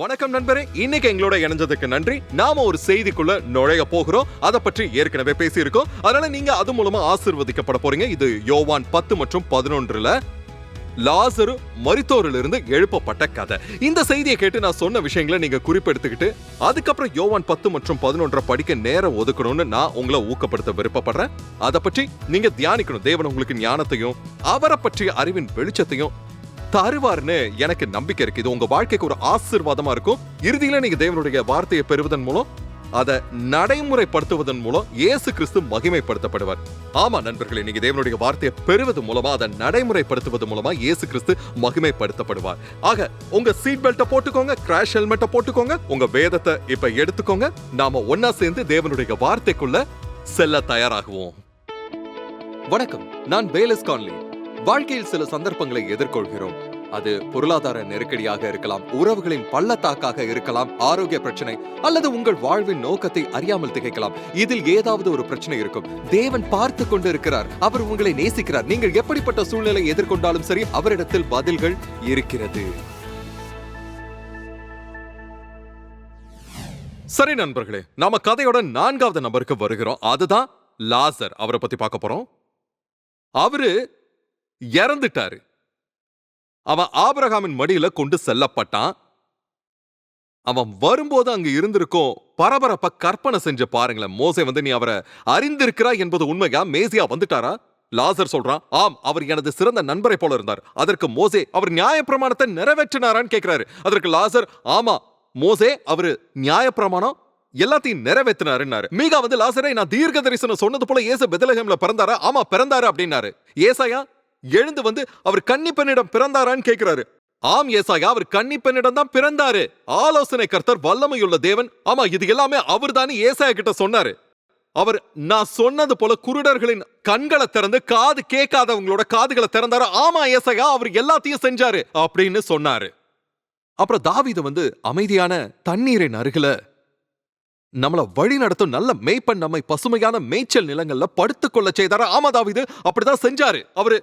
வணக்கம் நண்பரே இன்னைக்கு எங்களோட இணைஞ்சதுக்கு நன்றி. நாம ஒரு செய்திக்குள்ள நுழைய போகிறோம். அதை பற்றி ஏற்கனவே பேசியிருக்கோம். அதனால நீங்க அது மூலமா ஆசிர்வதிக்கப்பட போறீங்க. இது யோவான் பத்து மற்றும் பதினொன்றுல லாசரு மரித்தோரிலிருந்து எழுப்பப்பட்ட கதை. இந்த செய்தியை கேட்டு நான் சொன்ன விஷயங்களை நீங்க குறிப்பெடுத்துக்கிட்டு அதுக்கப்புறம் யோவான் பத்து மற்றும் பதினொன்றை படிக்க நேரம் ஒதுக்கணும்னு நான் உங்களை ஊக்கப்படுத்த விருப்பப்படுறேன். அதை பற்றி நீங்க தியானிக்கணும். தேவன் உங்களுக்கு ஞானத்தையும் அவரை பற்றிய அறிவின் வெளிச்சத்தையும் தருவார்னு எனக்கு நம்பிக்கை இருக்கு. இது உங்க வாழ்க்கைக்கு ஒரு ஆசீர்வாதமா இருக்கும். இறுதியில நீங்க தேவனுடைய வார்த்தையை பெறுவதன் மூலம் அதை நடைமுறைப்படுத்துவதன் மூலம் இயேசு கிறிஸ்து மகிமைப்படுத்தப்படுவார். ஆமா நண்பர்களே நீங்க தேவனுடைய வார்த்தையை பெறுவது மூலமா அதை நடைமுறைப்படுத்துவது மூலமா இயேசு கிறிஸ்து மகிமைப்படுத்தப்படுவார். ஆக உங்க சீட் பெல்ட்டை போட்டுக்கோங்க கிராஷ் ஹெல்மெட்டை போட்டுக்கோங்க உங்க வேதத்தை இப்ப எடுத்துக்கோங்க. நாம ஒன்னா சேர்ந்து தேவனுடைய வார்த்தைக்குள்ள செல்ல தயாராகுவோம். வணக்கம் நான் பேலஸ் கான்லி. வாழ்க்கையில் சில சந்தர்ப்பங்களை எதிர்கொள்கிறோம். அது பொருளாதார நெருக்கடியாக இருக்கலாம் உறவுகளின் பள்ளத்தாக்காக இருக்கலாம் ஆரோக்கிய பிரச்சனை அல்லது உங்கள் வாழ்வின் நோக்கத்தை அறியாமல் திகைக்கலாம். இதில் ஏதாவது ஒரு பிரச்சனை இருக்கும். தேவன் பார்த்து கொண்டு இருக்கிறார் அவர் உங்களை நேசிக்கிறார். நீங்கள் எப்படிப்பட்ட சூழ்நிலை எதிர்கொண்டாலும் சரி அவரிடத்தில் பதில்கள் இருக்கிறது. சரி நண்பர்களே நாம கதையோட நான்காவது நபருக்கு வருகிறோம். அதுதான் லாசர். அவரை பத்தி பார்க்க போறோம். அவரு இறந்துட்டாரு. அவன் ஆபிரகாமின் மடியில கொண்டு செல்லப்பட்டான். அவன் வரும்போது அங்க இருந்திருக்கும் பரபரப்ப கற்பனை செஞ்சு பாருங்களேன் மோசே வந்து நீ அவரை அறிந்திருக்கிறா என்பது உண்மையா? மேசியா வந்துட்டாரா? லாசர் சொல்றான் ஆம் அவர் எனது சிறந்த நண்பரை போல இருந்தார். அதற்கு மோசே அவர் நியாயப்பிரமாணத்தை நிறைவேற்றினாரான்னு கேட்கிறாரு அதற்கு லாசர் ஆமா மோசே அவரு நியாயப்பிரமாணம் எல்லாத்தையும் நிறைவேற்றினாருன்னாரு. மீகா வந்து லாசரை நான் தீர்க்க தரிசனம் சொன்னது போல ஏசு பெதலகம்ல பிறந்தாரா? ஆமா பிறந்தாரு அப்படின்னாரு. ஏசாயா எழுந்து வந்து அவர் கன்னிப்பெண்ணிடம் பிறந்தாரான்னு கேட்கிறாரு ஆம் ஏசாயா அவர் கன்னிப்பெண்ணிடம் தான் பிறந்தாரு. ஆலோசனை கர்த்தர் வல்லமையுள்ள தேவன். ஆமா இது எல்லாமே அவர் தானே ஏசாயா கிட்ட சொன்னாரு. அவர் நான் சொன்னது போல குருடர்களின் கண்களை திறந்து காது கேட்காதவங்களோட காதுகளை திறந்தாரு? ஆமா ஏசாயா அவர் எல்லாத்தையும் செஞ்சாரு அப்படின்னு சொன்னாரு. அப்புறம் தாவீது வந்து அமைதியான தண்ணீரின் அருகில நம்மள வழி நடத்தும் நல்ல மேய்ப்பன் நம்மை பசுமையான மேய்ச்சல் நிலங்கள்ல படுத்துக்கொள்ள செய்தாரு? ஆமா தாவிது அப்படிதான் செஞ்சாரு. அவரு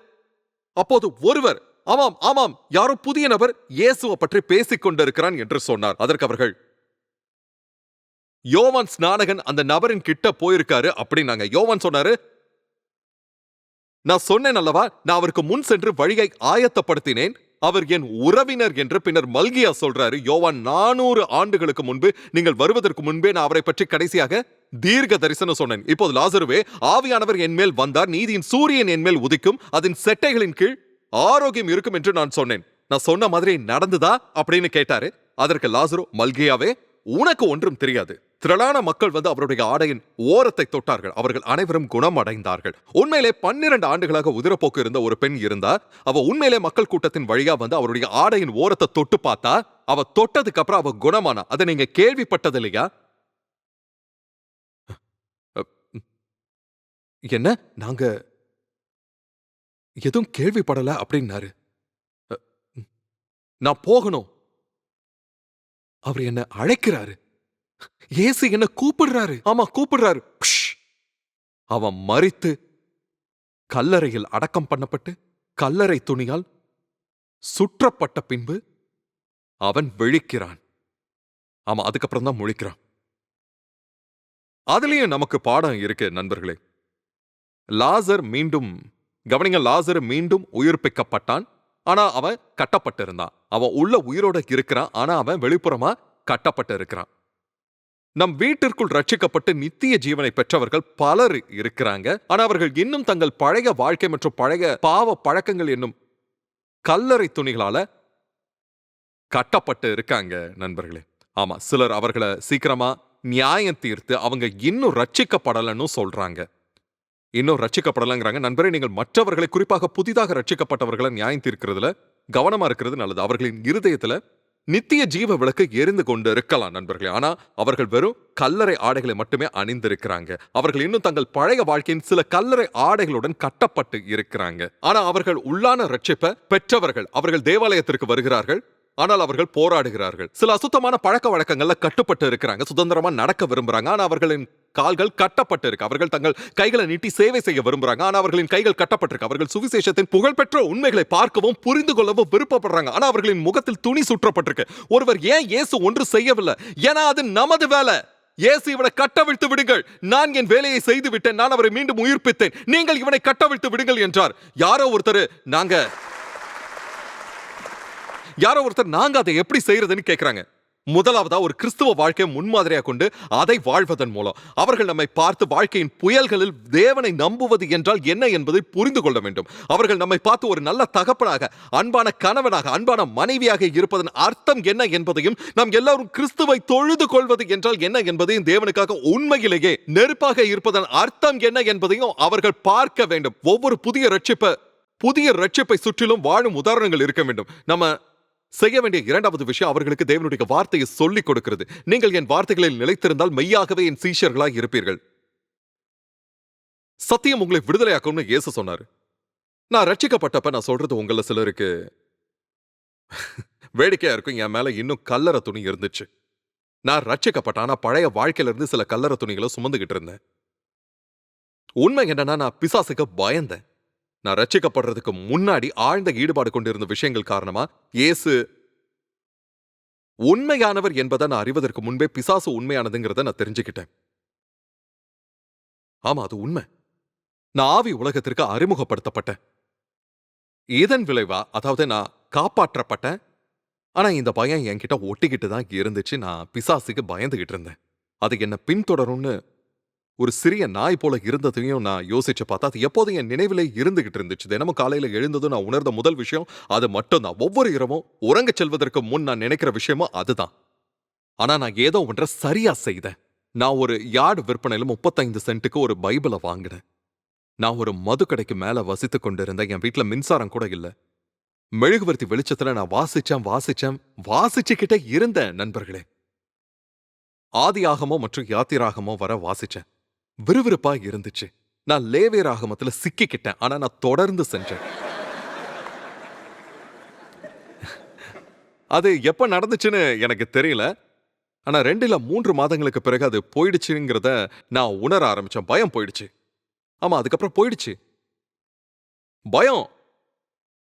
அப்போது ஒருவர் ஆமாம் ஆமாம் யாரோ புதிய நபர் இயேசுவை பற்றி பேசிக் கொண்டிருக்கிறான் என்று சொன்னார். அதற்கு அவர்கள் யோவான் ஸ்நானகன் அந்த நபரின் கிட்ட போயிருக்காரு அப்படின்னாங்க. யோவான் சொன்னாரு நான் சொன்னேன் அல்லவா நான் அவருக்கு முன் சென்று வழியை ஆயத்தப்படுத்தினேன் அவர் என் உறவினர் என்று பின்னர் மல்கியா சொல்றாரு. யோவான் நானூறு ஆண்டுகளுக்கு முன்பு நீங்கள் வருவதற்கு முன்பே நான் அவரை பற்றி கடைசியாக தீர்க்க தரிசனம் சொன்னேன். இப்போது லாசருவே ஆவியானவர் என் மேல் வந்தார் நீதியின் சூரியன் என் மேல் உதிக்கும் அதன் செட்டைகளின் கீழ் ஆரோக்கியம் இருக்கும் என்று நான் சொன்னேன். நான் சொன்ன மாதிரி நடந்துதா அப்படின்னு கேட்டாரு. அதற்கு லாசரு மல்கியாவே உனக்கு ஒன்றும் தெரியாது. திரளான மக்கள் வந்து அவருடைய ஆடையின் ஓரத்தை தொட்டார்கள். அவர்கள் அனைவரும் குணமடைந்தார்கள். உண்மையிலே பன்னிரண்டு ஆண்டுகளாக உதிரப்போக்கு இருந்த ஒரு பெண் இருந்தா அவ உண்மையிலே மக்கள் கூட்டத்தின் வழியா வந்து அவருடைய ஆடையின் ஓரத்தை தொட்டு பார்த்தா அவ தொட்டதுக்கு அப்புறம் அவ குணமானா? அதை நீங்க கேள்விப்பட்டது இல்லையா? என்ன? நாங்க எதுவும் கேள்விப்படல அப்படின்னாரு. நான் போகணும். அவர் என்ன அழைக்கிறாரு. இயேசு என்ன கூப்பிடுறாரு. ஆமா கூப்பிடுறாரு. அவன் மறித்து கல்லறையில் அடக்கம் பண்ணப்பட்டு கல்லறை துணியால் சுற்றப்பட்ட பின்பு அவன் விழிக்கிறான். ஆமா அதுக்கப்புறம் தான் முழிக்கிறான். அதுலயும் நமக்கு பாடம் இருக்கு நண்பர்களே. லாசர் மீண்டும் கவனிங்க லாசர் மீண்டும் உயிர்ப்பிக்கப்பட்டான். ஆனா அவன் கட்டப்பட்டிருந்தான். அவன் உள்ள உயிரோட இருக்கிறான். ஆனா அவன் வெளிப்புறமா கட்டப்பட்டு இருக்கிறான் நம் வீட்டிற்குள் ரட்சிக்கப்பட்டு நித்திய ஜீவனை பெற்றவர்கள் பலர் இருக்கிறாங்க. ஆனா அவர்கள் இன்னும் தங்கள் பழைய வாழ்க்கை மற்றும் பழைய பாவ பழக்கங்கள் என்னும் கல்லறை துணிகளால கட்டப்பட்டு இருக்காங்க நண்பர்களே. ஆமா சிலர் அவர்களை சீக்கிரமா நியாயம் தீர்த்து அவங்க இன்னும் ரட்சிக்கப்படலன்னு சொல்றாங்க. இன்னும் ரட்சிக்கப்படலங்கிறாங்க. நண்பரே நீங்கள் மற்றவர்களை குறிப்பாக புதிதாக ரட்சிக்கப்பட்டவர்களை நியாயம் தீர்க்கிறதுல கவனமா இருக்கிறது நல்லது. அவர்களின் இருதயத்துல நித்திய ஜீவ விளக்கு எரிந்து கொண்டு இருக்கலாம் நண்பர்களே. ஆனா அவர்கள் வெறும் கல்லறை ஆடைகளை மட்டுமே அணிந்திருக்கிறாங்க. அவர்கள் இன்னும் தங்கள் பழைய வாழ்க்கையின் சில கல்லறை ஆடைகளுடன் கட்டப்பட்டு இருக்கிறாங்க. ஆனா அவர்கள் உள்ளான ரட்சிப்பை பெற்றவர்கள் அவர்கள் தேவாலயத்திற்கு வருகிறார்கள். ஆனால் அவர்கள் போராடுகிறார்கள். சில அசுத்தமான பழக்க வழக்கங்கள்ல கட்டுப்பட்டு இருக்கிறாங்க. சுதந்திரமா நடக்க விரும்புறாங்க. ஆனா அவர்களின் கால்கள் கட்டப்பட்டிருக்கு. அவர்கள் தங்கள் கைகளை நீட்டி சேவை செய்ய விரும்புறாங்க. ஆனா அவர்களின் கைகள் கட்டப்பட்டிருக்கு. அவர்கள் சுவிசேஷத்தின் புகழ்பெற்ற உண்மைகளை பார்க்கவும் புரிந்து கொள்ளவும் விருப்பப்படுறாங்க. ஆனா அவர்களின் முகத்தில் துணி சுற்றப்பட்டிருக்கு. ஒருவர் ஏன் இயேசு ஒன்று செய்யவில்லை? ஏன்னா அது நமது வேலை. இயேசு இவனை கட்டவிழ்த்து விடுங்கள். நான் என் வேலையை செய்து விட்டேன். நான் அவரை மீண்டும் உயிர்ப்பித்தேன். நீங்கள் இவனை கட்டவிழ்த்து விடுங்கள் என்றார். யாரோ ஒருத்தர் நாங்க யாரோ ஒருத்தர் நாங்க அதை எப்படி செய்யறதுன்னு கேட்கிறாங்க முதலாவதா ஒரு கிறிஸ்துவ வாழ்க்கையை முன்மாதிரியாக கொண்டு அதை வாழ்வதன் மூலம். அவர்கள் நம்மை பார்த்து வாழ்க்கையின் புயல்களில் தேவனை நம்புவது என்றால் என்ன என்பதை புரிந்து கொள்ள வேண்டும். அவர்கள் நம்மை பார்த்து ஒரு நல்ல தகப்பனாக அன்பான கணவனாக அன்பான மனைவியாக இருப்பதன் அர்த்தம் என்ன என்பதையும் நாம் எல்லாரும் கிறிஸ்துவை தொழுது கொள்வது என்றால் என்ன என்பதையும் தேவனுக்காக உண்மையிலேயே நெருப்பாக இருப்பதன் அர்த்தம் என்ன என்பதையும் அவர்கள் பார்க்க வேண்டும். ஒவ்வொரு புதிய ரட்சிப்பை புதிய ரட்சிப்பை சுற்றிலும் வாழும் உதாரணங்கள் இருக்க வேண்டும். நம்ம செய்ய வேண்டிய இரண்டாவது விஷயம் அவர்களுக்கு தேவனுடைய வார்த்தையை சொல்லிக் கொடுக்கிறது. நீங்கள் என் வார்த்தைகளில் நிலைத்திருந்தால் மெய்யாகவே என் சீஷர்களாய் இருப்பீர்கள். சத்தியம் உங்களை விடுதலையாக்கும்னு இயேசு சொன்னார். நான் ரட்சிக்கப்பட்டப்ப நான் சொல்றது உங்கள சிலருக்கு வேடிக்கையா இருக்கும். என் மேல இன்னும் கல்லற துணி இருந்துச்சு. நான் ரட்சிக்கப்பட்ட ஆனா பழைய வாழ்க்கையில இருந்து சில கல்லற துணிகளை சுமந்துகிட்டு இருந்தேன். உண்மை என்னன்னா நான் பிசாசுக்கு பயந்தேன். நான் ரட்சிக்கப்படுறதுக்கு முன்னாடி ஆழ்ந்த ஈடுபாடு கொண்டிருந்த விஷயங்கள் காரணமா? இயேசு உண்மையானவர் என்பதை நான் அறிவதற்கு முன்பே பிசாசு உண்மையானதுங்கிறத நான் தெரிஞ்சுக்கிட்டேன். ஆமா அது உண்மை. நான் ஆவி உலகத்திற்கு அறிமுகப்படுத்தப்பட்டேன். இதன் விளைவா அதாவது நான் காப்பாற்றப்பட்டேன். ஆனா இந்த பயம் என்கிட்ட ஒட்டிக்கிட்டு தான் இருந்துச்சு. நான் பிசாசுக்கு பயந்துகிட்டு இருந்தேன். அது என்ன பின்தொடரும்னு ஒரு சிறிய நாய் போல இருந்ததையும் நான் யோசிச்சு பார்த்தா அது எப்போதும் என் நினைவிலே இருந்துகிட்டு இருந்துச்சு. தினமும் காலையில எழுந்ததும் நான் உணர்ந்த முதல் விஷயம் அது மட்டும்தான். ஒவ்வொரு இரவும் உறங்கச் செல்வதற்கு முன் நான் நினைக்கிற விஷயமும் அதுதான். ஆனா நான் ஏதோ ஒன்றை சரியா செய்தேன். நான் ஒரு யார்டு விற்பனையில முப்பத்தைந்து சென்ட்டுக்கு ஒரு பைபிளை வாங்கினேன். நான் ஒரு மதுக்கடைக்கு மேல வசித்துக் கொண்டிருந்தேன். என் வீட்ல மின்சாரம் கூட இல்ல. மெழுகுவர்த்தி வெளிச்சத்துல நான் வாசிச்சேன் வாசிச்சேன் வாசிச்சுக்கிட்டே இருந்தேன் நண்பர்களே. ஆதியாகமோ மற்றும் யாத்திராகமோ வர வாசிச்சேன். விறுவிறுப்பா இருந்துச்சு. நான் லேவே ராகமத்துல சிக்கிக்கிட்டேன். ஆனா நான் தொடர்ந்து செஞ்சேன். அது எப்ப நடந்துச்சுன்னு எனக்கு தெரியல. ஆனா ரெண்டுல மூன்று மாதங்களுக்கு பிறகு அது போயிடுச்சுங்கிறத நான் உணர ஆரம்பிச்சேன். பயம் போயிடுச்சு. ஆமா அதுக்கப்புறம் போயிடுச்சு. பயம்.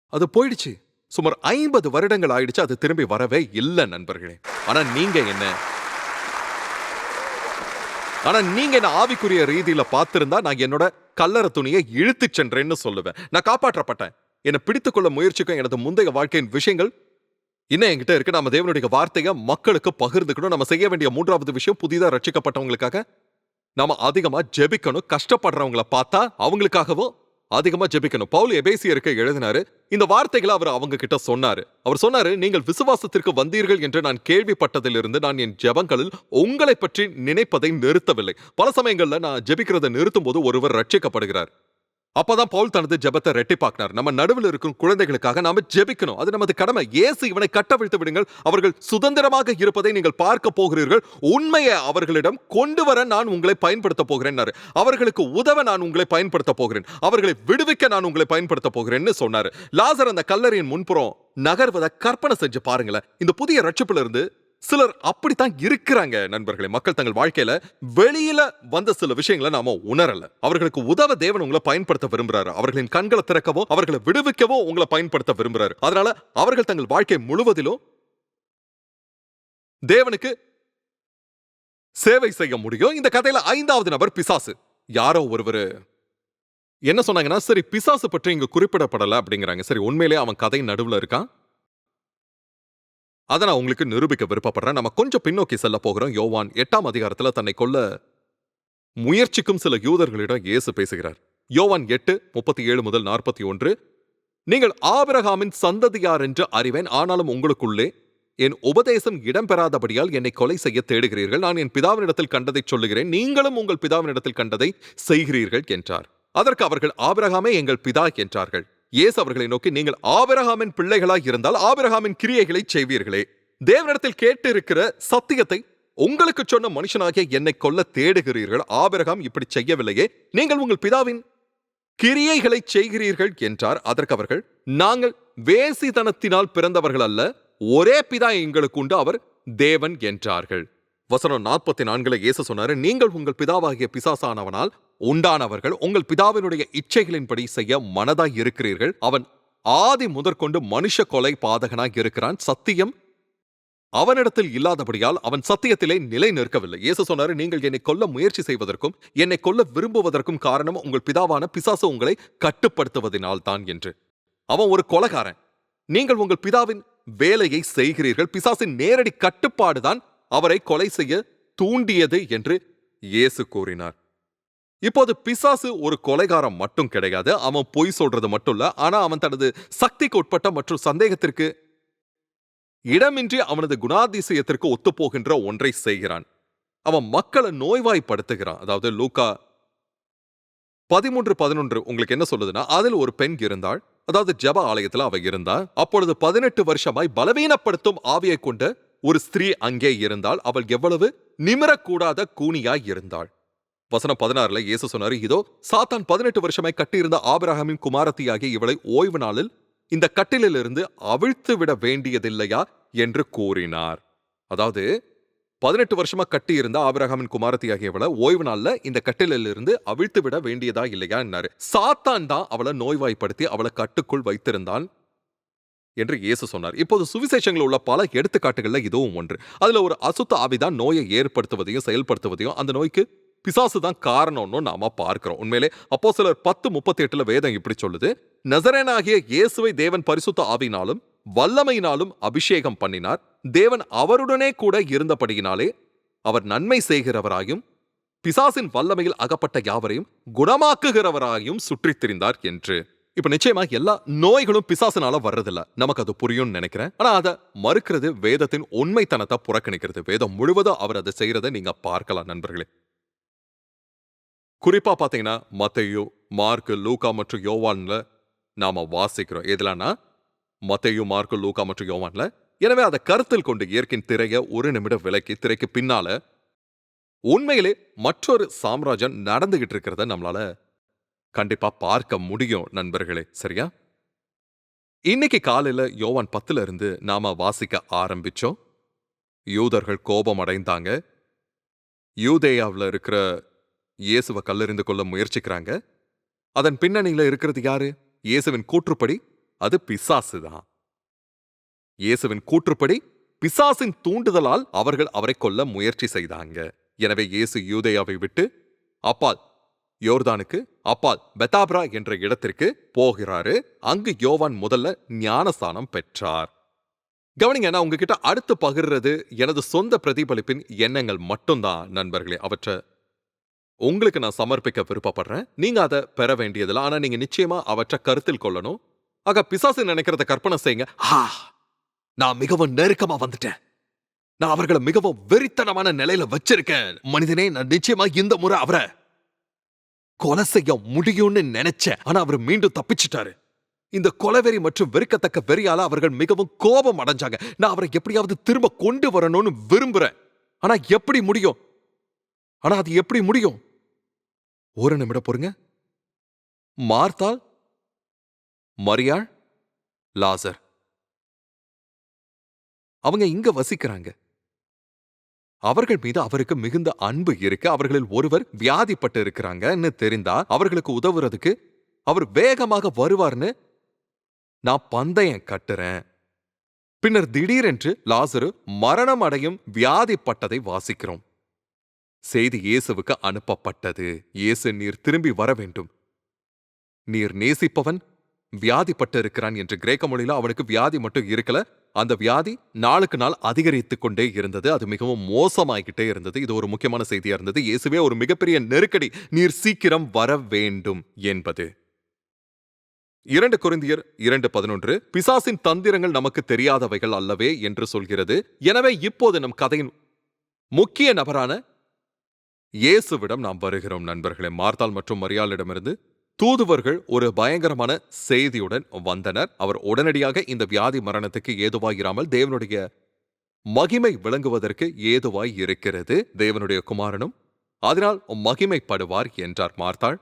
அது போயிடுச்சு. சுமார் ஐம்பது வருடங்கள் ஆயிடுச்சு அது திரும்பி வரவே இல்லை நண்பர்களே. ஆனா நீங்க என்ன? ஆனா நீங்க என்ன ஆவிக்குரிய ரீதியில பார்த்திருந்தா நான் என்னோட கல்லற துணியை இழுத்துச் சென்றேன்னு சொல்லுவேன். நான் காப்பாற்றப்பட்டேன். என்னை பிடித்துக்கொள்ள முயற்சிக்கும் எனது முந்தைய வாழ்க்கையின் விஷயங்கள் இன்னும் என்கிட்ட இருக்கு. நம்ம தேவனுடைய வார்த்தையை மக்களுக்கு பகிர்ந்துக்கணும். நம்ம செய்ய வேண்டிய மூன்றாவது விஷயம் புதிதா ரட்சிக்கப்பட்டவங்களுக்காக நாம அதிகமா ஜெபிக்கணும். கஷ்டப்படுறவங்கள பார்த்தா அவங்களுக்காகவும் அதிகமா ஜெபிக்கணும். பவுல் எபேசியருக்கு எழுதினாரு இந்த வார்த்தைகளை அவர் அவங்க கிட்ட சொன்னாரு. அவர் சொன்னாரு நீங்கள் விசுவாசத்திற்கு வந்தீர்கள் என்று நான் கேள்விப்பட்டதிலிருந்து நான் என் ஜெபங்களில் உங்களை பற்றி நினைப்பதை நிறுத்தவில்லை. பல சமயங்கள்ல நான் ஜெபிக்கிறதை நிறுத்தும் போது ஒருவர் ரட்சிக்கப்படுகிறார். அப்பதான் பவுல் தனது ஜெபத்தை ரெட்டிப்பாக்கினார். நம்ம நடுவில் இருக்கும் குழந்தைகளுக்காக நாம ஜெபிக்கணும். அது நமது கடமை. இயேசு இவனை கட்டவிழ்த்து விடுங்கள். அவர்கள் சுதந்திரமாக இருப்பதை நீங்கள் பார்க்க போகிறீர்கள். உண்மையை அவர்களிடம் கொண்டு வர நான் உங்களை பயன்படுத்த போகிறேன் அவர்களுக்கு உதவ நான் உங்களை பயன்படுத்த போகிறேன். அவர்களை விடுவிக்க நான் உங்களை பயன்படுத்த போகிறேன்னு சொன்னாரு. லாசர் அந்த கல்லறையின் முன்புறம் நகர்வதை கற்பனை செஞ்சு பாருங்களேன். இந்த புதிய ரட்சிப்புல இருந்து சிலர் அப்படித்தான் இருக்கிறாங்க நண்பர்களே. மக்கள் தங்கள் வாழ்க்கையில வெளியில வந்த சில விஷயங்களை நாம உணரல. அவர்களுக்கு உதவ தேவன் உங்களை பயன்படுத்த விரும்புறாரு. அவர்களின் கண்களை திறக்கவோ அவர்களை விடுவிக்கவோ உங்களை பயன்படுத்த விரும்புறாரு. அதனால அவர்கள் தங்கள் வாழ்க்கை முழுவதிலும் தேவனுக்கு சேவை செய்ய முடியும். இந்த கதையில ஐந்தாவது நபர் பிசாசு. யாரோ ஒருவர். என்ன சொன்னாங்கன்னா சரி பிசாசு பற்றி இங்க குறிப்பிடப்படல அப்படிங்கிறாங்க. சரி உண்மையிலேயே அவன் கதை நடுவுல இருக்கான். அதை நான் உங்களுக்கு நிரூபிக்க விருப்பப்படுறேன். நம்ம கொஞ்சம் பின்னோக்கி செல்ல போகிறோம். யோவான் எட்டாம் அதிகாரத்துல தன்னை கொல்ல முயற்சிக்கும் சில யூதர்களிடம் இயேசு பேசுகிறார். யோவான் எட்டு முப்பத்தி ஏழு முதல் நாற்பத்தி ஒன்று நீங்கள் ஆபிரகாமின் சந்ததியார் என்று அறிவேன். ஆனாலும் உங்களுக்குள்ளே என் உபதேசம் இடம்பெறாதபடியால் என்னை கொலை செய்ய தேடுகிறீர்கள். நான் என் பிதாவினிடத்தில் கண்டதை சொல்லுகிறேன். நீங்களும் உங்கள் பிதாவினிடத்தில் கண்டதை செய்கிறீர்கள் என்றார். அதற்கு அவர்கள் ஆபிரகாமே எங்கள் பிதா என்றார்கள். இயேசு அவர்களை நோக்கி நீங்கள் ஆபிரகாமின் பிள்ளைகளாய் இருந்தால் ஆபிரகாமின் கிரியைகளை செய்வீர்களே. தேவனிடத்தில் கேட்டு இருக்கிற சத்தியத்தை உங்களுக்கு சொன்ன மனுஷனாகிய என்னை கொல்ல தேடுகிறீர்கள். ஆபிரகாம் இப்படி செய்யவில்லையே. நீங்கள் உங்கள் பிதாவின் கிரியைகளை செய்கிறீர்கள் என்றார். அதற்கு அவர்கள் நாங்கள் வேசிதனத்தினால் பிறந்தவர்கள் அல்ல ஒரே பிதா எங்களுக்கு உண்டு அவர் தேவன் என்றார்கள். வசனம் நாற்பத்தி நான்குல இயேசு சொன்னாரு நீங்கள் உங்கள் பிதாவாகிய பிசாசானவனால் உண்டானவர்கள் உங்கள் பிதாவினுடைய இச்சைகளின்படி செய்ய மனதாய் இருக்கிறீர்கள். அவன் ஆதி முதற்கொண்டு மனுஷ கொலை பாதகனாய் இருக்கிறான். சத்தியம் அவனிடத்தில் இல்லாதபடியால் அவன் சத்தியத்திலே நிலை நிற்கவில்லை. இயேசு சொன்னாரு நீங்கள் என்னை கொல்ல முயற்சி செய்வதற்கும் என்னை கொல்ல விரும்புவதற்கும் காரணம் உங்கள் பிதாவான பிசாசு உங்களை கட்டுப்படுத்துவதனால் தான் என்று. அவன் ஒரு கொலகாரன். நீங்கள் உங்கள் பிதாவின் வேலையை செய்கிறீர்கள். பிசாசின் நேரடி கட்டுப்பாடுதான் அவரை கொலை செய்ய தூண்டியது என்று இயேசு கூறினார். இப்போது பிசாசு ஒரு கொலைகாரம் மட்டும் கிடையாது. அவன் பொய் சொல்றது மட்டும் இல்ல. ஆனா அவன் தனது சக்திக்கு உட்பட்ட மற்றும் சந்தேகத்திற்கு இடமின்றி அவனது குணாதிசயத்திற்கு ஒத்துப்போகின்ற ஒன்றை செய்கிறான். அவன் மக்களை நோய்வாய்ப்படுத்துகிறான். அதாவது லூக்கா பதிமூன்று பதினொன்று உங்களுக்கு என்ன சொல்லுதுன்னா அதில் ஒரு பெண் இருந்தாள். அதாவது ஜப ஆலயத்துல அவ இருந்தா. அப்பொழுது பதினெட்டு வருஷமாய் பலவீனப்படுத்தும் ஆவியை கொண்டு ஒரு ஸ்திரீ அங்கே இருந்தால் அவள் எவ்வளவு? நிமிரக்கூடாத கூனியாய் இருந்தாள். வசனம் பதினாறுல இயேசு சொன்னாரு இதோ சாத்தான் பதினெட்டு வருஷமாய் கட்டியிருந்த ஆபிரகாமின் குமாரத்தியாகிய இவளை ஓய்வு நாளில் இந்த கட்டிலிலிருந்து அவிழ்த்து விட வேண்டியதில்லையா? என்று கூறினார். அதாவது பதினெட்டு வருஷமா கட்டியிருந்த ஆபிரஹாமின் ஆபிரகாமின் குமாரத்தியாகிய ஓய்வு நாள்ல இந்த கட்டிலிருந்து அவிழ்த்து விட வேண்டியதா இல்லையா? என்னாரு. சாத்தான் தான் அவளை நோய்வாய்ப்படுத்தி அவளை கட்டுக்குள் வைத்திருந்தான். என்று இயேசு சொன்னார். இப்போது சுவிசேஷங்கள் உள்ள பல எடுத்துக்காட்டுகளில் இதுவும் ஒன்று. அதுல ஒரு அசுத்த ஆவிதான் நோயை ஏற்படுத்துவதையும் செயல்படுத்துவதையும் அந்த நோய்க்கு பிசாசு தான் காரணம்னு நாம பார்க்கிறோம். உண்மையிலே அப்போ சிலர் பத்து முப்பத்தி எட்டுல வேதம் இப்படி சொல்லுது. நசரேனாகிய இயேசுவை தேவன் பரிசுத்த ஆவினாலும் வல்லமையினாலும் அபிஷேகம் பண்ணினார். தேவன் அவருடனே கூட இருந்தபடியினாலே அவர் நன்மை செய்கிறவராயும் பிசாசின் வல்லமையில் அகப்பட்ட யாவரையும் குணமாக்குகிறவராயும் சுற்றித் திரிந்தார் என்று. இப்ப நிச்சயமா எல்லா நோய்களும் பிசாசனால வர்றதில்ல. நமக்கு அது புரியும்னு நினைக்கிறேன். ஆனா அதை மறுக்கிறது வேதத்தின் உண்மைத்தனத்தை புறக்கணிக்கிறது. வேதம் முழுவதும் அவர் அதை செய்யறதை நீங்க பார்க்கலாம் நண்பர்களே. குறிப்பா பாத்தீங்கன்னா மத்தையோ மார்க்கு லூகா மற்றும் யோவான்ல நாம வாசிக்கிறோம். எதுலன்னா மத்தையோ மார்க்கு லூகா மற்றும் யோவான்ல. எனவே அதை கருத்தில் கொண்டு இயற்கையின் திரைய ஒரு நிமிடம் விலக்கி திரைக்கு பின்னால உண்மையிலே மற்றொரு சாம்ராஜ்யம் நடந்துகிட்டு இருக்கிறத நம்மளால கண்டிப்பா பார்க்க முடியும் நண்பர்களே. சரியா? இன்னைக்கு காலையில யோவான் பத்துல இருந்து நாம வாசிக்க ஆரம்பிச்சோம். யூதர்கள் கோபம் அடைந்தாங்க யூதேயாவில் இருக்கிற இயேசுவை கல்லெறிந்து கொள்ள முயற்சிக்கிறாங்க. அதன் பின்னணியில் இருக்கிறது யாரு? இயேசுவின் கூற்றுப்படி அது பிசாசு தான். இயேசுவின் கூற்றுப்படி பிசாசின் தூண்டுதலால் அவர்கள் அவரை கொல்ல முயற்சி செய்தாங்க. எனவே இயேசு யூதேயாவை விட்டு அப்பால் யோர்தானுக்கு அப்பால் பெத்தாப்ரா என்ற இடத்திற்கு போகிறாரு. அங்கு யோவான் முதல்ல ஞானஸ்தானம் பெற்றார். கவனிங்க நான் உங்ககிட்ட அடுத்து பகிர்றது எனது சொந்த பிரதிபலிப்பின் எண்ணங்கள் மட்டும்தான் நண்பர்களே. அவற்றை உங்களுக்கு நான் சமர்ப்பிக்க விருப்பப்படுறேன். நீங்க அதை பெற வேண்டியதில்லை. ஆனா நீங்க நிச்சயமா அவற்றை கருத்தில் கொள்ளணும். ஆக பிசாசு நினைக்கிறத கற்பனை செய்யுங்க. ஆ நான் மிகவும் நெருக்கமா வந்துட்டேன். நான் அவர்களை மிகவும் வெறித்தனமான நிலையில வச்சிருக்கேன். மனிதனே நான் நிச்சயமா இந்த முறை அவரை கொலை செய்ய முடியும்னு நினைச்சேன். ஆனா அவர் மீண்டும் தப்பிச்சிட்டாரு. இந்த கொலவெறி மற்றும் வெறுக்கத்தக்க வெறியால அவர்கள் மிகவும் கோபம் அடைஞ்சாங்க. நான் அவரை எப்படியாவது திரும்ப கொண்டு வரணும்னு விரும்புறேன். ஆனா எப்படி முடியும்? ஆனா அது எப்படி முடியும்? ஒரு நிமிடம் பொறுங்க. மார்த்தால்? மரியாள்? லாசர்? அவங்க இங்க வசிக்கிறாங்க. அவர்கள் மீது அவருக்கு மிகுந்த அன்பு இருக்கு. அவர்களில் ஒருவர் வியாதிப்பட்டு இருக்கிறாங்கன்னு தெரிந்தா அவர்களுக்கு உதவுறதுக்கு அவர் வேகமாக வருவார்னு நான் பந்தயம் கட்டுறேன். பின்னர் திடீரென்று லாசரு மரணம் அடையும் வியாதிப்பட்டதை வாசிக்கிறோம். செய்தி இயேசுவுக்கு அனுப்பப்பட்டது. இயேசு நீர் திரும்பி வர வேண்டும். நீர் நேசிப்பவன் வியாதிப்பட்டு இருக்கிறான் என்று கிரேக்க மொழியில அவனுக்கு வியாதி மட்டும் இருக்கல அந்த வியாதி நாளுக்கு நாள் அதிகரித்துக் கொண்டே இருந்தது. அது மிகவும் மோசமாகிட்டே இருந்தது. இது ஒரு முக்கியமான செய்தியா இருந்தது. இயேசுவே ஒரு மிகப்பெரிய நெருக்கடி நீர் சீக்கிரம் வர வேண்டும் என்பது. இரண்டு குருந்தியர் இரண்டு பதினொன்று பிசாசின் தந்திரங்கள் நமக்கு தெரியாதவைகள் அல்லவே என்று சொல்கிறது. எனவே இப்போது நம் கதையின் முக்கிய நபரான இயேசுவிடம் நாம் வருகிறோம் நண்பர்களே. மார்த்தால் மற்றும் மரியாளிடமிருந்து தூதுவர்கள் ஒரு பயங்கரமான செய்தியுடன் வந்தனர். அவர் உடனடியாக இந்த வியாதி மரணத்துக்கு ஏதுவாயிராமல் தேவனுடைய மகிமை விளங்குவதற்கு ஏதுவாய் இருக்கிறது. தேவனுடைய குமாரனும் அதனால் மகிமைப்படுவார் என்றார் மார்த்தாள்.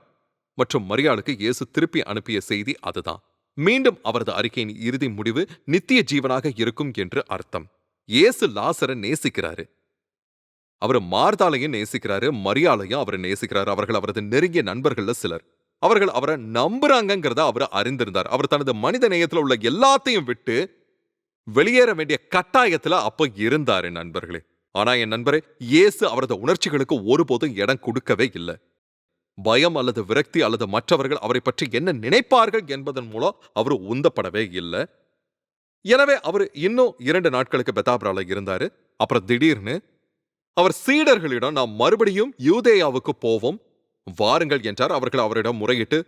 மற்றும் மரியாளுக்கு இயேசு திருப்பி அனுப்பிய செய்தி அதுதான். மீண்டும் அவரது அறிக்கையின் இறுதி முடிவு நித்திய ஜீவனாக இருக்கும் என்று அர்த்தம். இயேசு லாசரை நேசிக்கிறாரு. அவர் மார்தாலையும் நேசிக்கிறாரு மரியாளையும் அவரை நேசிக்கிறாரு. அவர்கள் அவரது நெருங்கிய நண்பர்கள்ல சிலர். அவர்கள் அவரை நம்புறாங்கிறத அவர் அறிந்திருந்தார். அவர் தனது மனித நேயத்துல உள்ள எல்லாத்தையும் விட்டு வெளியேற வேண்டிய கட்டாயத்துல அப்ப இருந்தாரு நண்பர்களே. ஆனா என் நண்பரே இயேசு அவரது உணர்ச்சிகளுக்கு ஒருபோதும் இடம் கொடுக்கவே இல்லை. பயம் அல்லது விரக்தி அல்லது மற்றவர்கள் அவரை பற்றி என்ன நினைப்பார்கள் என்பதன் மூலம் அவர் உந்தப்படவே இல்லை. எனவே அவர் இன்னும் இரண்டு நாட்களுக்கு பெத்தாப்ரால இருந்தாரு. அப்புறம் திடீர்னு அவர் சீடர்களிடம் நாம் மறுபடியும் யூதேயாவுக்கு போவோம் வாருங்கள் என்றார். அவர்கள் அவரிடம் முறையிட்டு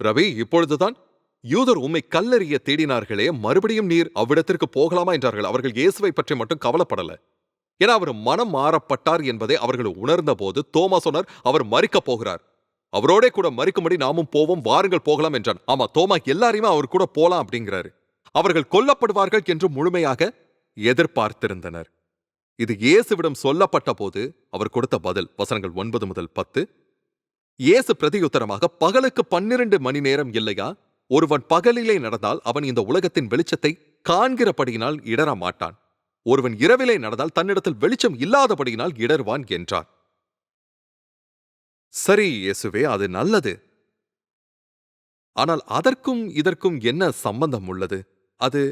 ரவி இப்பொழுதுதான் யூதர் உம்மை கல்லறிய தேடினார்களே மறுபடியும் நீர் அவ்விடத்திற்கு போகலாமா? என்றார்கள். அவர்கள் இயேசுவை பற்றி மட்டும் கவலைப்படல. ஏன்னா அவர் மனம் மாறப்பட்டார் என்பதை அவர்கள் உணர்ந்த போது தோமா சொன்னார் அவர் மறிக்கப் போகிறார். அவரோட கூட மறிக்கும்படி நாமும் போவோம் வாருங்கள் போகலாம் என்றான். ஆமா தோமா எல்லாரையுமே அவர் கூட போலாம் அப்படிங்கிறாரு. அவர்கள் கொல்லப்படுவார்கள் என்று முழுமையாக எதிர்பார்த்திருந்தனர். இது இயேசுவிடம் சொல்லப்பட்ட போது அவர் கொடுத்த பதில். வசனங்கள் ஒன்பது முதல் பத்து. இயேசு பிரதியுத்தரமாக பகலுக்கு பன்னிரண்டு மணி நேரம் இல்லையா? ஒருவன் பகலிலே நடந்தால் அவன் இந்த உலகத்தின் வெளிச்சத்தை காண்கிறபடியினால் இடர மாட்டான் ஒருவன் இரவிலே நடந்தால் தன்னிடத்தில் வெளிச்சம் இல்லாதபடியினால் இடர்வான் என்றார். சரி இயேசுவே அது நல்லது. ஆனால் அதற்கும் இதற்கும் என்ன சம்பந்தம் உள்ளது? அது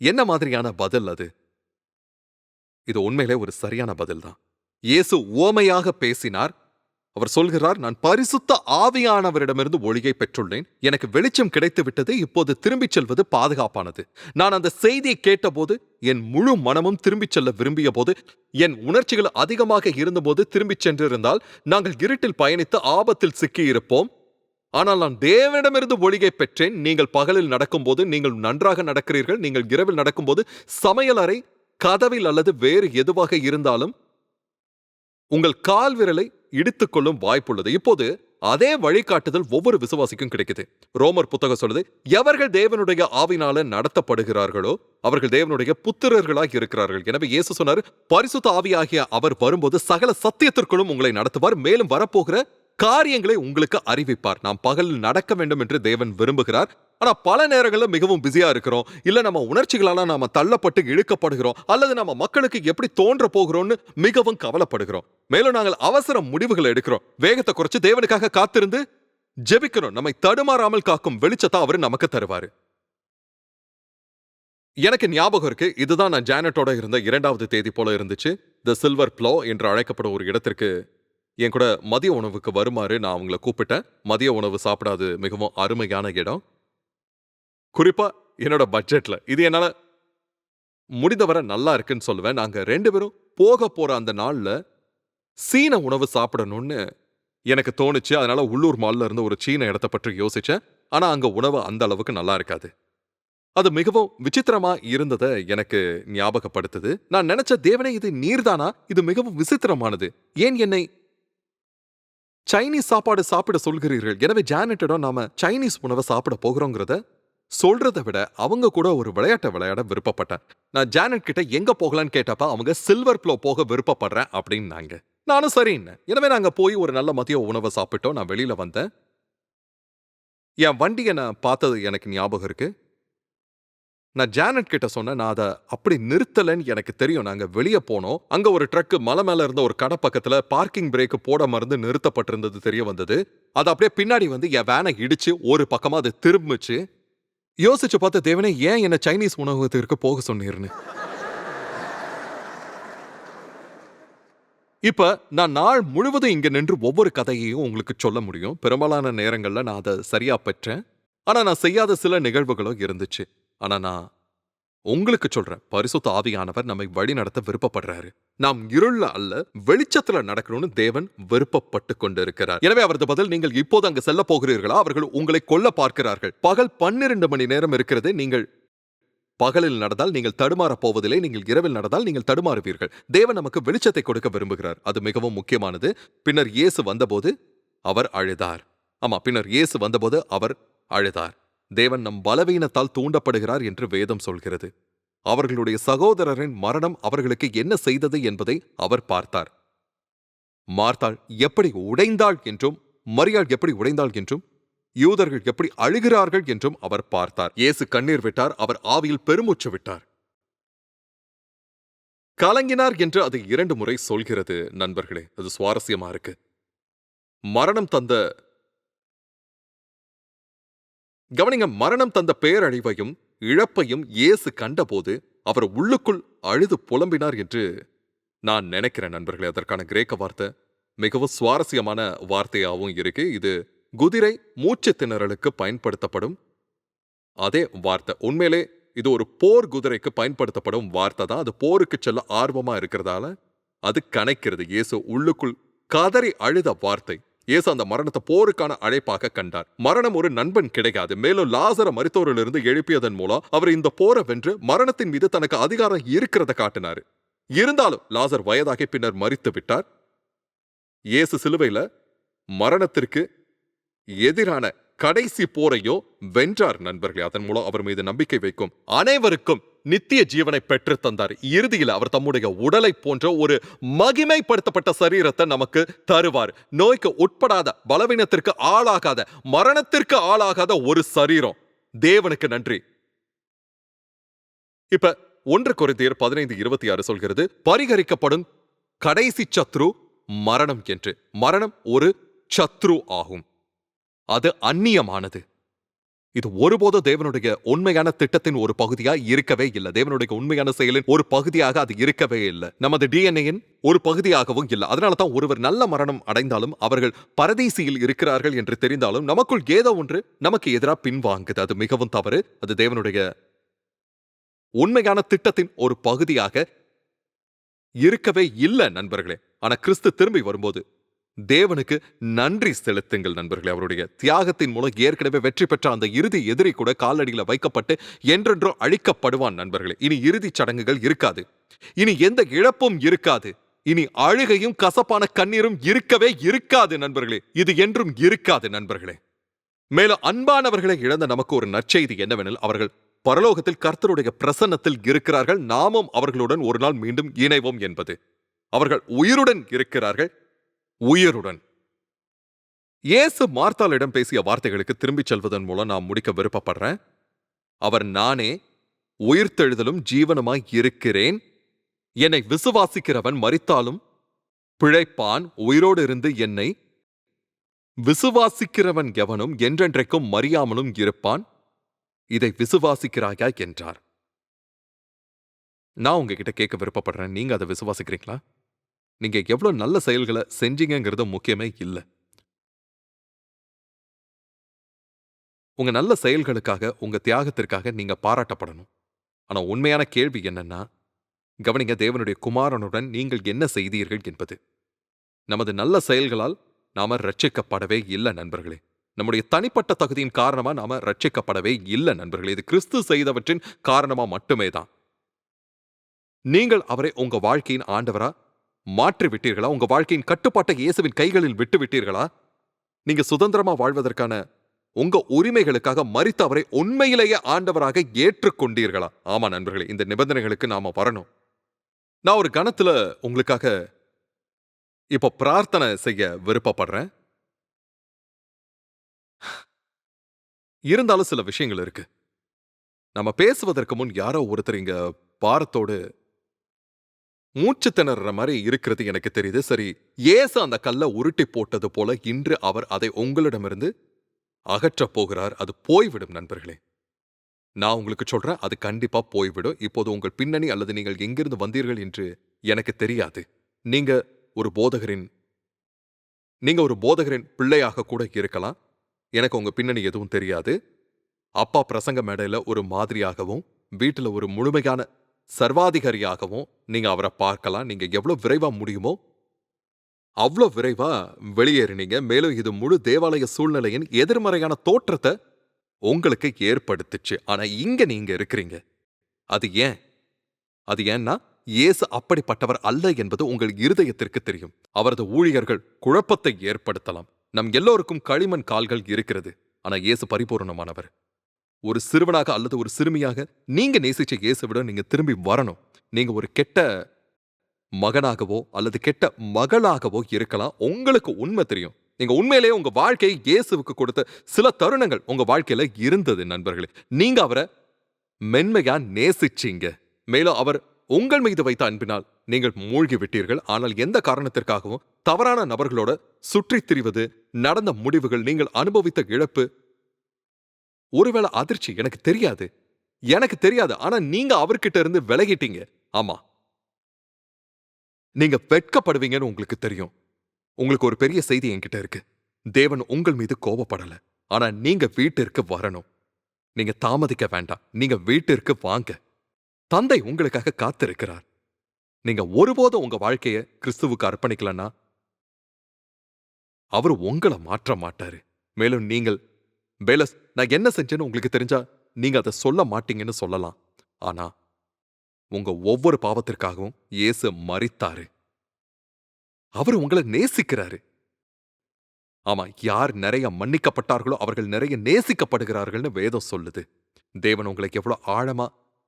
என்ன மாதிரியான பதில் அது? இது உண்மையிலே ஒரு சரியான பதில் தான் இயேசு ஓமையாக பேசினார் அவர் சொல்கிறார் நான் பரிசுத்த ஆவியானவரிடமிருந்து ஒளியை பெற்றுள்ளேன். எனக்கு வெளிச்சம் கிடைத்து விட்டது இப்போது திரும்பிச் செல்வது பாதுகாப்பானது. நான் அந்த செய்தியை கேட்டபோது என் முழு மனமும் திரும்பிச் செல்ல விரும்பிய போது என் உணர்ச்சிகள் அதிகமாக இருந்தபோது திரும்பிச் சென்றிருந்தால் நாங்கள் இருட்டில் பயணித்து ஆபத்தில் சிக்கியிருப்போம். ஆனால் நான் தேவனிடமிருந்து ஒளியை பெற்றேன். நீங்கள் பகலில் நடக்கும்போது நீங்கள் நன்றாக நடக்கிறீர்கள். நீங்கள் இரவில் நடக்கும்போது சமையலறை கதவில் அல்லது வேறு எதுவாக இருந்தாலும் உங்கள் கால் விரலை இடித்துக்கொள்ளும் வாய்ப்புள்ளது. இப்போது அதே வழிகாட்டுதல் ஒவ்வொரு விசுவாசிக்கும் கிடைக்குது. ரோமர் புத்தகம் சொல்லுது எவர்கள் தேவனுடைய ஆவினால நடத்தப்படுகிறார்களோ அவர்கள் தேவனுடைய புத்திரர்களாக இருக்கிறார்கள். எனவே இயேசு சொன்னார் பரிசுத்த ஆவியாகிய அவர் வரும்போது சகல சத்தியத்திற்குள்ளும் உங்களை நடத்துவார். மேலும் வரப்போகிற காரியங்களை உங்களுக்கு அறிவிப்பார். நாம் பகலில் நடக்க வேண்டும் என்று தேவன் விரும்புகிறார். ஆனா பல நேரங்களில் மிகவும் பிஸியா இருக்கிறோம். இல்ல நம்ம உணர்ச்சிகளால நாம தள்ளப்பட்டு இழுக்கப்படுகிறோம். அல்லது நம்ம மக்களுக்கு எப்படி தோன்ற போகிறோம்னு மிகவும் கவலைப்படுகிறோம். மேலும் நாங்கள் அவசர முடிவுகளை எடுக்கிறோம். வேகத்தை குறைச்சு தேவனுக்காக காத்திருந்து ஜெபிக்கிறோம். நம்மை தடுமாறாமல் காக்கும் வெளிச்சத்தை அவர் நமக்கு தருவாரு. எனக்கு ஞாபகம் இருக்கு. இதுதான் நான் ஜானட்டோட இருந்த இரண்டாவது தேதி போல இருந்துச்சு. த சில்வர் ப்ளோ என்று அழைக்கப்படும் ஒரு இடத்திற்கு என் கூட மதிய உணவுக்கு வருமாறு நான் அவங்கள கூப்பிட்டேன். மதிய உணவு சாப்பிடாது மிகவும் அருமையான இடம். குறிப்பா என்னோட பட்ஜெட்ல இது என்னால முடிந்தவரை நல்லா இருக்குன்னு சொல்லுவேன். நாங்க ரெண்டு பேரும் போக போற அந்த நாள்ல சீன உணவு சாப்பிடணும்னு எனக்கு தோணுச்சு. அதனால உள்ளூர் மால்ல இருந்து ஒரு சீன இடத்தை பற்றி யோசிச்சேன். ஆனா அங்க உணவு அந்த அளவுக்கு நல்லா இருக்காது. அது மிகவும் விசித்திரமா இருந்ததை எனக்கு ஞாபகப்படுத்துது. நான் நினைச்ச தேவனே இது நீர்தானா? இது மிகவும் விசித்திரமானது. ஏன் என்னை சைனீஸ் சாப்பாடு சாப்பிட சொல்கிறீர்கள். எனவே ஜானட்டிடம் நாம சைனீஸ் உணவை சாப்பிட போகிறோங்கிறத சொல்றதை விட அவங்க கூட ஒரு விளையாட்டை விளையாட விருப்பப்பட்டேன். நான் ஜானட் கிட்ட எங்க போகலான்னு கேட்டப்ப அவங்க சில்வர் ப்ளோ போக விருப்பப்படுறேன் அப்படின்னாங்க. நானும் சரின்னு. எனவே நாங்க போய் ஒரு நல்ல மதிய உணவை சாப்பிட்டோம். நான் வெளியில வந்தேன். என் வண்டியை நான் பார்த்தது எனக்கு ஞாபகம் இருக்கு. நான் ஜானட் கிட்ட சொன்னேன் நான் அதை அப்படி நிறுத்தலைன்னு எனக்கு தெரியும். நாங்கள் வெளியே போனோம். அங்கே ஒரு ட்ரக்கு மலை மேலே இருந்த ஒரு கடை பக்கத்தில் பார்க்கிங் பிரேக் போட மருந்து நிறுத்தப்பட்டிருந்தது தெரிய வந்தது. அது அப்படியே பின்னாடி வந்து என் வேனை இடிச்சு ஒரு பக்கமாக அது திரும்பிச்சு. யோசிச்சு பார்த்த தேவனே ஏன் என்னை சைனீஸ் உணவகத்திற்கு போக சொன்னீர்னு? இப்போ நான் நாள் முழுவதும் இங்கே நின்று ஒவ்வொரு கதையையும் உங்களுக்கு சொல்ல முடியும். பெரும்பாலான நேரங்களில் நான் அதை சரியா பெற்றேன். ஆனால் நான் செய்யாத சில நிகழ்வுகளும் இருந்துச்சு. ஆனா நான் உங்களுக்கு சொல்றேன் பரிசுத்த ஆவியானவர் நம்மை வழி நடத்த விருப்பப்படுறாரு. நாம் இருள்ல அல்ல வெளிச்சத்துல நடக்கணும்னு தேவன் விருப்பப்பட்டு கொண்டிருக்கிறார். எனவே அவரது பதில் நீங்கள் இப்போது அங்கு செல்ல போகிறீர்களா? அவர்கள் உங்களை கொல்ல பார்க்கிறார்கள். பகல் பன்னிரண்டு மணி நேரம் இருக்கிறது நீங்கள் பகலில் நடந்தால் நீங்கள் தடுமாறப் போவதில்லை நீங்கள் இரவில் நடந்தால் நீங்கள் தடுமாறுவீர்கள். தேவன் நமக்கு வெளிச்சத்தை கொடுக்க விரும்புகிறார். அது மிகவும் முக்கியமானது. பின்னர் இயேசு வந்தபோது அவர் அழுதார். ஆமா பின்னர் இயேசு வந்தபோது அவர் அழுதார். தேவன் நம் பலவீனத்தால் தூண்டப்படுகிறார் என்று வேதம் சொல்கிறது. அவர்களுடைய சகோதரரின் மரணம் அவர்களுக்கு என்ன செய்தது என்பதை அவர் பார்த்தார். மார்த்தாள் எப்படி உடைந்தாள் என்றும் மரியாள் எப்படி உடைந்தாள் என்றும் யூதர்கள் எப்படி அழுகிறார்கள் என்றும் அவர் பார்த்தார். இயேசு கண்ணீர் விட்டார் அவர் ஆவியில் பெருமூச்சு விட்டார். கலங்கினார் என்று அது இரண்டு முறை சொல்கிறது நண்பர்களே அது சுவாரஸ்யமா இருக்கு. மரணம் தந்த கவனிங்க மரணம் தந்த பேரழிவையும் இழப்பையும் இயேசு கண்டபோது அவர் உள்ளுக்குள் அழுது புலம்பினார் என்று நான் நினைக்கிறேன் நண்பர்களே. அதற்கான கிரேக்க வார்த்தை மிகவும் சுவாரஸ்யமான வார்த்தையாகவும் இருக்கு. இது குதிரை மூச்சு திணறலுக்கு பயன்படுத்தப்படும் அதே வார்த்தை. உண்மையிலே இது ஒரு போர் குதிரைக்கு பயன்படுத்தப்படும் வார்த்தை தான். அது போருக்கு செல்ல ஆர்வமா இருக்கிறதால அது கணக்கிறது இயேசு உள்ளுக்குள் கதறி அழுத வார்த்தை. இயேசு அந்த மரணத்தை போருக்கான அழைப்பாக கண்டார். மரணம் ஒரு நண்பன் கிடைக்காது மேலும் லாசர மருத்துவரிலிருந்து எழுப்பியதன் மூலம் அவர் இந்த போரை வென்று மரணத்தின் மீது தனக்கு அதிகாரம் இருக்கிறத காட்டினார். இருந்தாலும் லாசர் வயதாகி பின்னர் மறித்து விட்டார். இயேசு சிலுவையில மரணத்திற்கு எதிரான கடைசி போரையோ வென்றார் நண்பர்களே. அதன் மூலம் அவர் மீது நம்பிக்கை வைக்கும் அனைவருக்கும் நித்திய ஜீவனை பெற்று தந்தார். இறுதியில் அவர் தம்முடைய உடலை போன்ற ஒரு மகிமைப்படுத்தப்பட்ட சரீரத்தை நமக்கு தருவார். நோய்க்கு உட்படாத பலவீனத்திற்கு ஆளாகாத மரணத்திற்கு ஆளாகாத ஒரு சரீரம். தேவனுக்கு நன்றி. இப்ப ஒன்று கொரிந்தியர் பதினைந்து இருபத்தி ஆறு சொல்கிறது பரிகரிக்கப்படும் கடைசி சத்ரு மரணம் என்று. மரணம் ஒரு சத்ரு ஆகும். அது அந்நியமானது. இது ஒருபோதும் தேவனுடைய உண்மையான திட்டத்தின் ஒரு பகுதியா இருக்கவே இல்லை. தேவனுடைய உண்மையான செயலின் ஒரு பகுதியாக அது இருக்கவே இல்லை. நமது டிஎன்ஏயின் ஒரு பகுதியாகவும் இல்லை. அதனால தான் ஒருவர் நல்ல மரணம் அடைந்தாலும் அவர்கள் பரதேசியில் இருக்கிறார்கள் என்று தெரிந்தாலும் நமக்குள் ஏதோ ஒன்று நமக்கு எதிராக பின்வாங்குது. அது மிகவும் தவறு. அது தேவனுடைய உண்மையான திட்டத்தின் ஒரு பகுதியாக இருக்கவே இல்லை நண்பர்களே. ஆனா கிறிஸ்து திரும்பி வரும்போது தேவனுக்கு நன்றி செலுத்துங்கள் நண்பர்களே. அவருடைய தியாகத்தின் மூலம் ஏற்கனவே வெற்றி பெற்ற அந்த இறுதி எதிரி கூட காலடியில் வைக்கப்பட்டு என்றென்றோ அழிக்கப்படுவான் நண்பர்களே. இனி இறுதிச் சடங்குகள் இருக்காது. இனி எந்த இழப்பும் இருக்காது. இனி அழுகையும் கசப்பான கண்ணீரும் இருக்கவே இருக்காது நண்பர்களே. இது என்றும் இருக்காது நண்பர்களே. மேலும் அன்பானவர்களை இழந்த நமக்கு ஒரு நற்செய்தி என்னவெனில் அவர்கள் பரலோகத்தில் கர்த்தருடைய பிரசன்னத்தில் இருக்கிறார்கள். நாமும் அவர்களுடன் ஒரு நாள் மீண்டும் இணைவோம் என்பது. அவர்கள் உயிருடன் இருக்கிறார்கள். உயிருடன். இயேசு மார்த்தாளிடம் பேசிய வார்த்தைகளுக்கு திரும்பிச் செல்வதன் மூலம் நான் முடிக்க விருப்பப்படுறேன். அவர் நானே உயிர்த்தெழுதலும் ஜீவனுமாய் இருக்கிறேன். என்னை விசுவாசிக்கிறவன் மறித்தாலும் பிழைப்பான். உயிரோடு இருந்து என்னை விசுவாசிக்கிறவன் எவனும் என்றென்றைக்கும் மறியாமலும் இருப்பான். இதை விசுவாசிக்கிறாயா? என்றார். நான் உங்ககிட்ட கேட்க விருப்பப்படுறேன். நீங்க அதை விசுவாசிக்கிறீங்களா? நீங்க எவ்வளோ நல்ல செயல்களை செஞ்சீங்கங்கிறது முக்கியமே இல்லை. உங்க நல்ல செயல்களுக்காக உங்க தியாகத்திற்காக நீங்க பாராட்டப்படணும். ஆனா உண்மையான கேள்வி என்னன்னா கவனிங்க தேவனுடைய குமாரனுடன் நீங்கள் என்ன செய்தீர்கள் என்பது. நமது நல்ல செயல்களால் நாம ரட்சிக்கப்படவே இல்லை நண்பர்களே. நம்முடைய தனிப்பட்ட தகுதியின் காரணமா நாம ரட்சிக்கப்படவே இல்லை நண்பர்களே. இது கிறிஸ்து செய்தவற்றின் காரணமா மட்டுமே தான் நீங்கள் அவரை உங்க வாழ்க்கையின் ஆண்டவரா மாற்றி விட்டீர்களா உங்க வாழ்க்கையின் கட்டுப்பாட்டை இயேசுவின் கைகளில் விட்டு விட்டீர்களா நீங்க சுதந்திரமா வாழ்வதற்கான உங்க உரிமைகளுக்காக மறித்த அவரை உண்மையிலேயே ஆண்டவராக ஏற்றுக்கொண்டீர்களா? ஆமா நண்பர்களே இந்த நிபந்தனைகளுக்கு நாம வரணும். நான் ஒரு கணத்துல உங்களுக்காக இப்ப பிரார்த்தனை செய்ய விருப்பப்படுறேன். இருந்தாலும் சில விஷயங்கள் இருக்கு. நம்ம பேசுவதற்கு முன் யாரோ ஒருத்தர் இங்க பாரத்தோடு மூச்சு திணற மாதிரி இருக்கிறது எனக்கு தெரியுது. சரி ஏசு அந்த கல்லை உருட்டி போட்டது போல இன்று அவர் அதை உங்களிடமிருந்து அகற்றப் போகிறார். அது போய்விடும் நண்பர்களே. நான் உங்களுக்கு சொல்றேன் அது கண்டிப்பா போய்விடும். இப்போது உங்கள் பின்னணி அல்லது நீங்கள் எங்கிருந்து வந்தீர்கள் என்று எனக்கு தெரியாது. நீங்க ஒரு போதகரின் நீங்க ஒரு போதகரின் பிள்ளையாக கூட இருக்கலாம். எனக்கு உங்க பின்னணி எதுவும் தெரியாது. அப்பா பிரசங்க மேடையில ஒரு மாதிரியாகவும் வீட்டுல ஒரு முழுமையான சர்வாதிகாரியாகவும் நீங்க அவரை பார்க்கலாம். நீங்க எவ்வளவு விரைவா முடியுமோ அவ்வளோ விரைவா வெளியேறினீங்க. மேலும் இது முழு தேவாலய சூழ்நிலையின் எதிர்மறையான தோற்றத்தை உங்களுக்கு ஏற்படுத்துச்சு. ஆனா இங்க நீங்க இருக்கிறீங்க. அது ஏன்? அது ஏன்னா இயேசு அப்படிப்பட்டவர் அல்ல என்பது உங்கள் இருதயத்திற்கு தெரியும். அவரது ஊழியர்கள் குழப்பத்தை ஏற்படுத்தலாம். நம் எல்லோருக்கும் களிமண் கால்கள் இருக்கிறது. ஆனா இயேசு பரிபூரணமானவர். ஒரு சிறுவனாக அல்லது ஒரு சிறுமியாக நீங்க நேசிச்ச இயேசுவிட நீங்க திரும்பி வரணும். நீங்க ஒரு கெட்ட மகனாகவோ அல்லது கெட்ட மகளாகவோ இருக்கலாம். உங்களுக்கு உண்மை தெரியும். நீங்க உண்மையிலேயே உங்க வாழ்க்கையை இயேசுவுக்கு கொடுத்த சில தருணங்கள் உங்க வாழ்க்கையில இருந்தது நண்பர்களே. நீங்க அவரை மென்மையா நேசிச்சீங்க. மேலும் அவர் உங்கள் மீது வைத்த அன்பினால் நீங்கள் மூழ்கி விட்டீர்கள் ஆனால் எந்த காரணத்திற்காகவும் தவறான நபர்களோட சுற்றித் திரிவது நடந்த முடிவுகள் நீங்கள் அனுபவித்த இழப்பு ஒருவேளை அதிர்ச்சி எனக்கு தெரியாது. எனக்கு தெரியாது. ஆனா நீங்க அவர்கிட்ட இருந்து விலகிட்டீங்க. ஆமா. நீங்க வெட்கப்படுவீங்கன்னு உங்களுக்கு தெரியும். உங்களுக்கு ஒரு பெரிய செய்தி என்கிட்ட இருக்கு. தேவன் உங்கள் மீது கோபப்படல. ஆனா நீங்க வீட்டிற்கு வரணும். நீங்க தாமதிக்க வேண்டாம். நீங்க வீட்டிற்கு வாங்க. தந்தை உங்களுக்காக காத்திருக்கிறார். நீங்க ஒருபோதும் உங்க வாழ்க்கைய கிறிஸ்துவுக்கு அர்ப்பணிக்கலன்னா அவர் உங்களை மாற்ற மாட்டாரு. மேலும் நீங்கள் பேலஸ் நான் என்ன செஞ்சேன்னு உங்களுக்கு தெரிஞ்சா நீங்க அதை சொல்ல மாட்டீங்கன்னு சொல்லலாம். ஆனா உங்க ஒவ்வொரு பாவத்திற்காகவும் இயேசு மறித்தாரு அவர் உங்களை நேசிக்கிறாரு. ஆமா யார் நிறைய மன்னிக்கப்பட்டார்களோ அவர்கள் நிறைய நேசிக்கப்படுகிறார்கள்னு வேதம் சொல்லுது. தேவன் உங்களை எவ்வளவு ஆழமா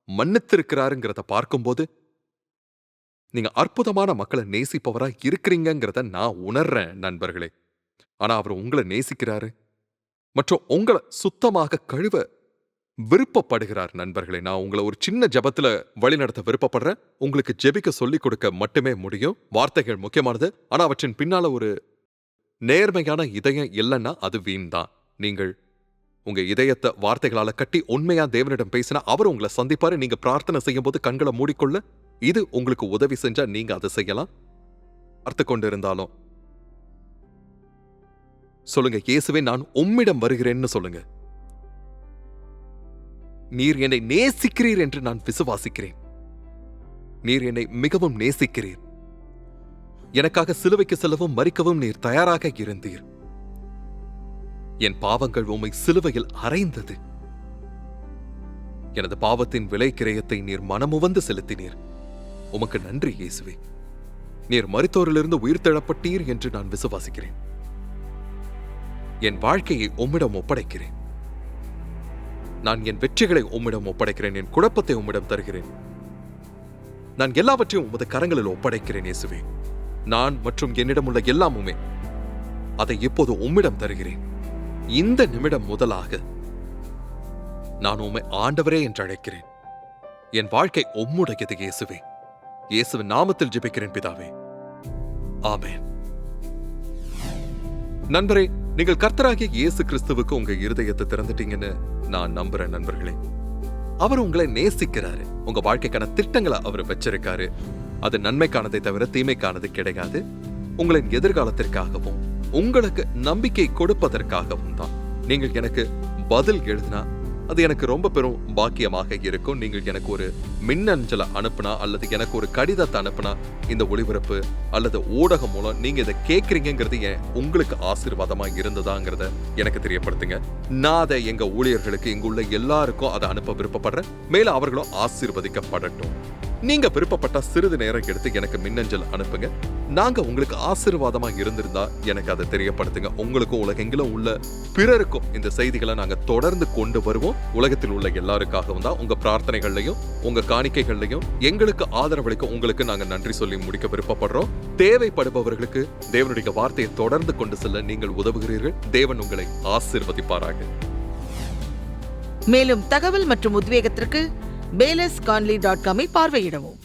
மன்னித்திருக்கிறாருங்கிறத பார்க்கும்போது நீங்க அற்புதமான மக்களை நேசிப்பவரா இருக்கிறீங்கிறத நான் உணர்றேன் நண்பர்களே. ஆனா அவர் உங்களை நேசிக்கிறாரு? மற்றும் உங்களை சுத்தமாக கழுவ விருப்பப்படுகிறார் நண்பர்களே. நான் உங்களை ஒரு சின்ன ஜெபத்துல வழிநடத்த விருப்பப்படுறேன். உங்களுக்கு ஜெபிக்க சொல்லிக் கொடுக்க மட்டுமே முடியும். வார்த்தைகள் முக்கியமானது. ஆனா அவற்றின் பின்னால ஒரு நேர்மையான இதயம் இல்லைன்னா அது வீண் தான் நீங்கள் உங்க இதயத்தை வார்த்தைகளால கட்டி உண்மையா தேவனிடம் பேசினா அவர் உங்களை சந்திப்பாரு. நீங்க பிரார்த்தனை செய்யும் போது கண்களை மூடிக்கொள்ள. இது உங்களுக்கு உதவி செஞ்சா நீங்க அதை செய்யலாம். பார்த்து கொண்டிருந்தாலும் சொல்லுங்க இயேசுவே நான் உம்மிடம் வருகிறேன்னு சொல்லுங்க. நீர் என்னை நேசிக்கிறீர் என்று நான் விசுவாசிக்கிறேன். நீர் என்னை மிகவும் நேசிக்கிறீர். எனக்காக சிலுவைக்கு செல்லவும் மறிக்கவும் நீர் தயாராக இருந்தீர். என் பாவங்கள் உம்மை சிலுவையில் அறைந்தது. எனது பாவத்தின் விலை கிரயத்தை நீர் மனமுவந்து செலுத்தினீர். உமக்கு நன்றி இயேசுவே. நீர் மருத்துவரிலிருந்து உயிர்த்தெழப்பட்டீர் என்று நான் விசுவாசிக்கிறேன். என் வாழ்க்கையை உம்மிடம் ஒப்படைக்கிறேன். நான் என் வெற்றிகளை உம்மிடம் ஒப்படைக்கிறேன் என் குழப்பத்தை உம்மிடம் தருகிறேன். நான் எல்லாவற்றையும் உமது கரங்களில் ஒப்படைக்கிறேன் இயேசுவே. நான் மற்றும் என்னிடம் உள்ள எல்லாமுமே அதை இப்போது உம்மிடம் தருகிறேன். இந்த நிமிடம் முதலாக நான் உம்மை ஆண்டவரே என்று அழைக்கிறேன். என் வாழ்க்கை உம்முடையது இயேசுவே. இயேசுவின் நாமத்தில் ஜெபிக்கிறேன் பிதாவே. ஆமேன். நண்பரே நீங்கள் கர்த்தராகிய இயேசு கிறிஸ்துவுக்கு உங்க இருதயத்தை திறந்துட்டீங்கன்னு நான் நம்புறேன் நண்பர்களே. அவர் உங்களை நேசிக்கிறாரு. உங்க வாழ்க்கைக்கான திட்டங்களை அவர் வச்சிருக்காரு. அது நன்மைக்கானதை தவிர தீமைக்கானது கிடையாது. உங்களின் எதிர்காலத்திற்காகவும் உங்களுக்கு நம்பிக்கை கொடுப்பதற்காகவும் தான். நீங்கள் எனக்கு பதில் எழுதினா அது எனக்கு ரொம்ப பெரும் பாக்கியமாக இருக்கும். நீங்கள் எனக்கு ஒரு மின்னஞ்சலை அனுப்புனா அல்லது எனக்கு ஒரு கடிதத்தை அனுப்புனா இந்த ஒளிபரப்பு அல்லது ஊடகம் மூலம் நீங்க இதை கேட்குறீங்கிறது உங்களுக்கு ஆசீர்வாதமா இருந்ததாங்கிறத எனக்கு தெரியப்படுத்துங்க. நான் அதை எங்க ஊழியர்களுக்கு இங்குள்ள எல்லாருக்கும் அதை அனுப்ப விருப்பப்படுறேன். மேலும் அவர்களும் ஆசீர்வதிக்கப்படட்டும். நீங்க விருப்பப்பட்ட சிறிது நேரம் எடுத்து எனக்கு மின்னஞ்சல் அனுப்புங்க. நாங்க உங்களுக்கு ஆசீர்வாதமா இருந்திருந்தா எனக்கு அதை தெரியப்படுத்துங்க. உங்களுக்கும் உலகெங்கிலும் உள்ள பிறருக்கும் இந்த செய்திகளை நாங்க தொடர்ந்து கொண்டு வருவோம். உலகத்தில் உள்ள எல்லாருக்காகவும் தான் உங்க பிரார்த்தனைகள்லையும் உங்க காணிக்கைகள்லையும் எங்களுக்கு ஆதரவளிக்க உங்களுக்கு நாங்க நன்றி சொல்லி முடிக்க விருப்பப்படுறோம். தேவைப்படுபவர்களுக்கு தேவனுடைய வார்த்தையை தொடர்ந்து கொண்டு செல்ல நீங்கள் உதவுகிறீர்கள். தேவன் உங்களை ஆசிர்வதிப்பாராக. மேலும் தகவல் மற்றும் உத்வேகத்திற்கு பேலஸ் கான்லி டாட் காமை பார்வையிடவும்.